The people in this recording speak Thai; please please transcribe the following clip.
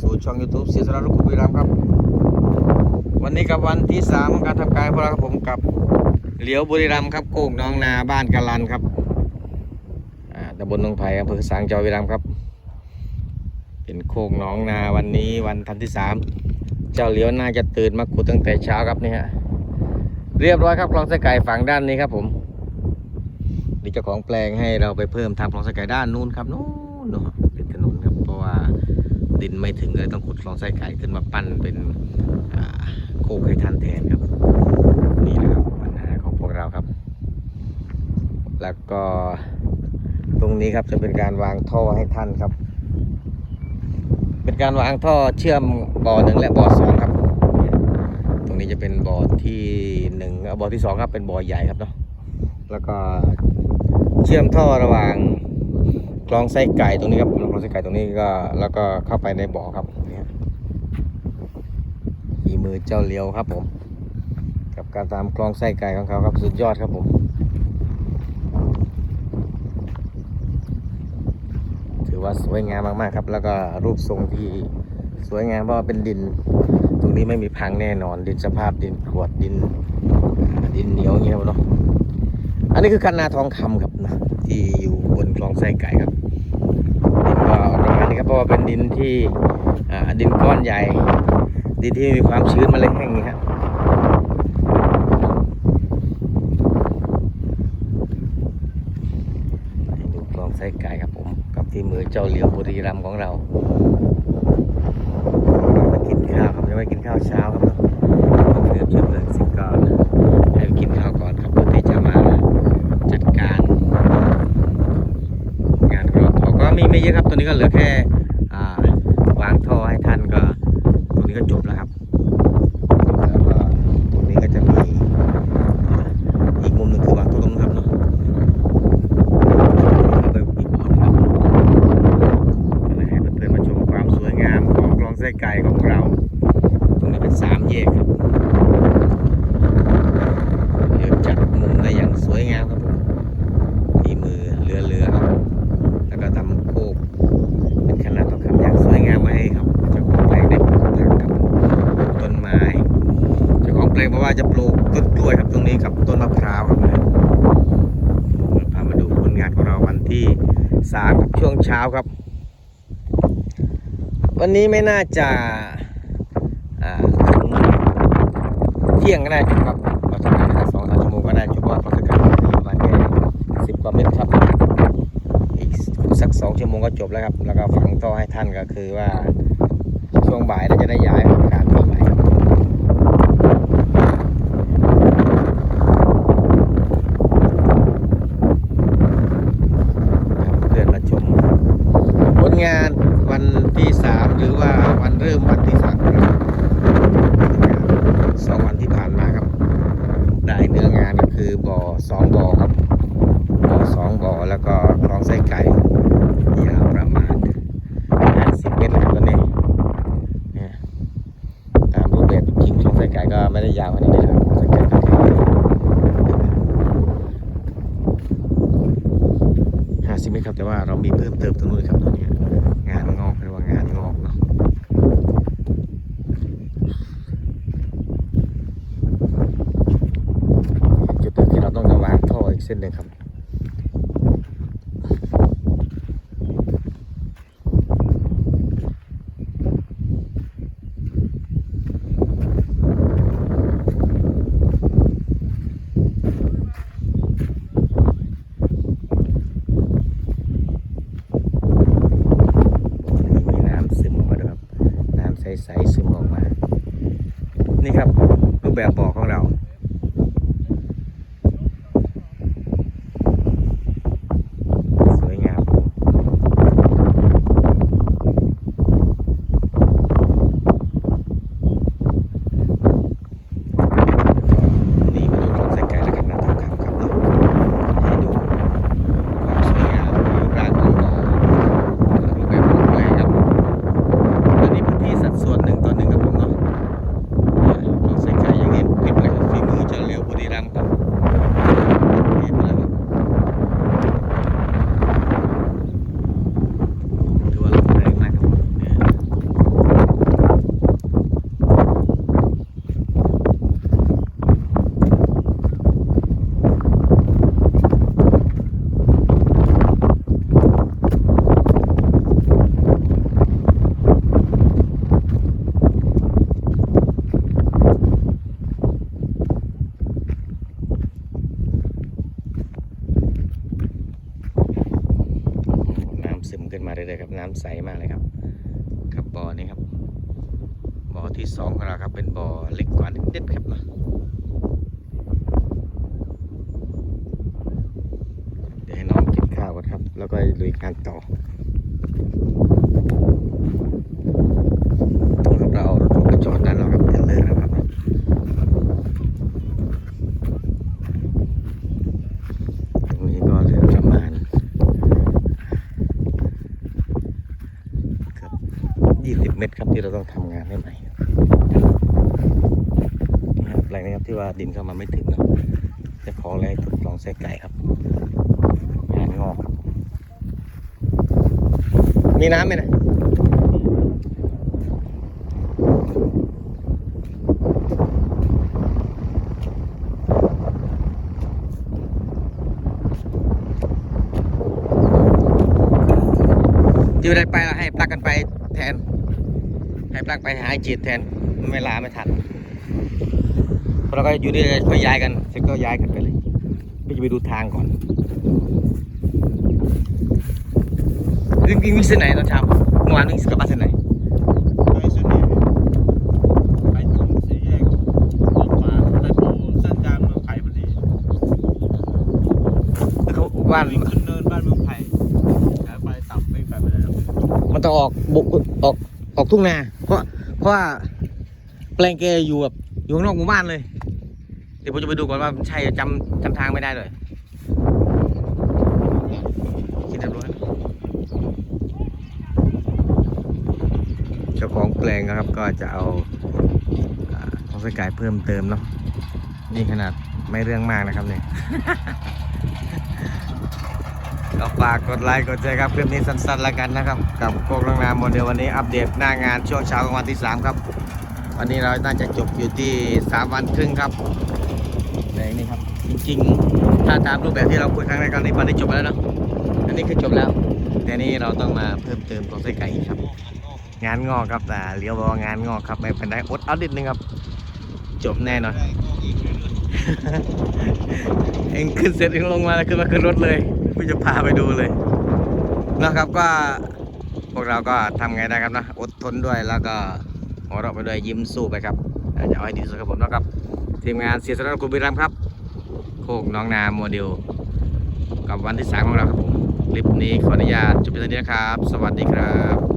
สู่ช่อง YouTube เสียสละลูกคุยรามครับ วันนี้กับวันที่สามของการทำการของเราครับผมกับเหลียวบุรีรัมครับโก่งน้องนาบ้านกะลันครับอ่าตำบลหนองไผ่อำเภอสางจอยบุรีรัมครับ เป็นโค้งน้องนาวันนี้วันทันที่สามเจ้าเหลียวน่าจะตื่นมาขุดตั้งแต่เช้าครับนี่ฮะเรียบร้อยครับคลองสไก่ฝั่งด้านนี้ครับผมนี่เจ้าของแปลงให้เราไปเพิ่มทำคลองสไก่ด้านนู้นครับนู้นนู้นถนนครับเพราะว่า ดินไม่ถึงเลยต้องขุดคลองไสะไก่ขึ้นมาปั้นเป็นโค้งให้ทันแทนครับ นี่นะครับปัญหาของพวกเราครับ แล้วก็ตรงนี้ครับจะเป็นการวางท่อให้ท่านครับ เป็นการวางท่อเชื่อมบ่อหนึ่งและบ่อสองครับ ตรงนี้จะเป็นบ่อที่หนึ่งบ่อที่สองครับเป็นบ่อใหญ่ครับเนาะแล้วก็เชื่อมท่อระหว่างคลองไส้ไก่ตรงนี้ครับ คลองไส้ไก่ตรงนี้ก็แล้วก็เข้าไปในบ่อครับนี่ฝีมือเจ้าเลี้ยวครับผม กับการตามคลองไส้ไก่ของเขาครับสุดยอดครับผมถือว่าสวยงามมากๆครับ แล้วก็รูปทรงที่สวยงามเพราะว่าเป็นดิน ตรงนี้ไม่มีพังแน่นอน ดินสภาพดินกรวดดิน ดินเหนียวเงี้ยครับเนาะอันนี้คือคันนาทองคำครับนะที่อยู่บนคลองไส้ไก่ครับ ว่าเป็นดินที่ดินก้อนใหญ่ ดินที่มีความชื้นมาเลยแห้งอย่างนี้ครับให้ดูคลองไส้ไก่ครับผม กับที่มือเจ้าเหลียวบุรีรัมย์ของเราเราไปกินข้าวครับยังไม่กินข้าวเช้าครับก็เกือบจะเลิกสิก่อนให้ไปกินข้าวก่อนครับเพื่อที่จะมาจัดการ งานของเราก็มีไม่เยอะครับตัวนี้ก็เหลือแค่อ่าวางท่อให้ท่านก็ตรงนี้ก็จบแล้วครับแล้วก็ตรงนี้ก็จะมีอีกมุมหนึ่งคือวางท่อตรงนู้นครับเนาะ เข้าไปอีกบ่อหนึงครับก็เลยให้เพื่อนๆมาชมความสวยงามของคลอง ไส้ไก่ของเรา ตรงนี้เป็นสามแยกครับเดี๋ยวจัดมุมได้อย่างสวยงามครับผมที่มือเรือเรือครับ แล้วก็ทำโคกเป็นขนาดทองคำอย่างสวยงามไว้ให้ครับเจ้าของแปลงได้ปลูกผักกับต้นไม้เจ้าของแปลงบอกว่าจะปลูกต้นกล้วยครับตรงนี้กับต้นมะพร้าวครับพามาดูผลงานของเราวันที่สามครับช่วงเช้าครับ วันนี้ไม่น่าจะอ่าเที่ยงก็ได้จบครับเราทำงานแค่สองสามชั่วโมงก็ได้จบว่าเราจะกลับประมาณแค่สิบกว่าเมตรครับอีกสักสองชั่วโมงก็จบแล้วครับ แล้วก็ฝังต่อให้ท่านก็คือว่าช่วงบ่ายเราจะได้ย้ายของการที่ใหม่ครับ เพื่อนมาชมผลงานวันที่สามหรือว่าวันเริ่มวันที่สามครับสองวันที่ผ่านมาครับ ได้เนื้องานก็คือบ่อสองบ่อครับบ่อสองบ่อแล้วก็คลองไส้ไก่ยาวประมาณสิบเมตรเลยครับตอนนี้เนี่ยตามรูปแบบจ ไก่ก็ไม่ได้ยาวขนาดนี้นะครับคลองไส้ไก่ก็แค่ห้าสิบเมตรครับแต่ว่าเรามีเพิ่มเติมตรงนู้นครับตอนนี้งานงอกเรียกว่างานงอกเนาะจุดหนึ่งที่เราต้องระวางท่ออีกเส้นหนึ่งครับมีน้ำซึมออกมาด้วยครับ น้ำใสๆซึมออกมา นี่ครับ รูปแบบบ่อของเรา ขึ้นมาเรื่อยๆครับน้ำใสมากเลยครับครับบ่อนี้ครับบ่อที่สองของเราครับเป็นบ่อเล็กกว่านิดๆครับเนาะเดี๋ยวให้น้องกินข้าวก่อนครับ แล้วก็ลุยการต่อครับเราเอารถไปจอดด้านเราครับเทรลเลอร์นะครับ ตรงนี้ก็เหลือประมาณเกือบ 20เมตรครับที่เราต้องทำงานให้ใหม่นี่ครับแปลงนี้ครับที่ว่าดินเข้ามาไม่ถึงเนาะจะของอะไรทดลองใส่ไก่ครับงานงอกครับ มีน้ำไหมนะที่ไม่ได้ไปเราให้ปลักกันไปแทน ให้ปลักไปหาไอ้จีดแทนเวลาไม่ทันเพราะเราก็อยู่นี่ก็ย้ายกันเสร็จก็ย้ายกันไปเลยไม่จะไปดูทางก่อนวิ่งวิ่งวิ่งเส้นไหนตอนเช้าเมื่อวานวิ่งกลับบ้านเส้นไหนไปเส้นนี้ไปตรงสี่แยกออกมาไปโผล่เส้นกลางเมืองไผ่พอดีแล้วเขาบ้านวิ่งขึ้นเนินบ้านเมืองไผ่แล้วไปตับวิ่งไปไปแล้วมันต้องออกบุกออก ออกทุ่งนา เพราะเพราะว่าแปลงแกอยู่แบบอยู่ข้างนอกหมู่บ้านเลย เดี๋ยวผมจะไปดูก่อนว่ามันใช่จำจำทางไม่ได้เลยคิดเรียบร้อยเจ้าของแปลงนะครับก็จะเอาอ่าของสกายเพิ่มเติมเนาะนี่ขนาดไม่เรื่องมากนะครับเนี่ย ก็ฝากกดไลค์กดแชร์ครับคลิปนี้สั้นๆแล้วกันนะครับ กับโคกลงนาโมเดลวันนี้อัปเดตหน้างานช่วงเช้าของวันที่ 3 ครับ วันนี้เราน่าจะจบอยู่ที่ 3 วันครึ่งครับในนี่ครับ จริงๆ ถ้าตามรูปแบบที่เราคุยครั้งแรกกันนี้วันนี้จบแล้วเนาะอันนี้คือจบแล้ว แต่นี่เราต้องมาเพิ่มเติมตัวไส้ไก่ครับ งานงอกครับแต่เลี้ยวบอกงานงอกครับไม่เป็นไรอดเอาดิดนึงครับ จบแน่นอนเองขึ้นเสร็จเองลงมาแล้วขึ้นมาขึ้นรถเลย พี่จะพาไปดูเลยนะครับก็พวกเราก็ทำไงได้ครับนะอดทนด้วยแล้วก็หัวเราะไปด้วยยิ้มสู้ไปครับอ่าจะเอาให้ดีสุดครับผมนะครับทีมงานเสียสละคุณบิรัมครับ โคกน้องนาโมเดลกับวันที่สามของเราครับผมคลิปนี้ขออนุญาตจบเพียงเท่านี้นะครับ สวัสดีครับ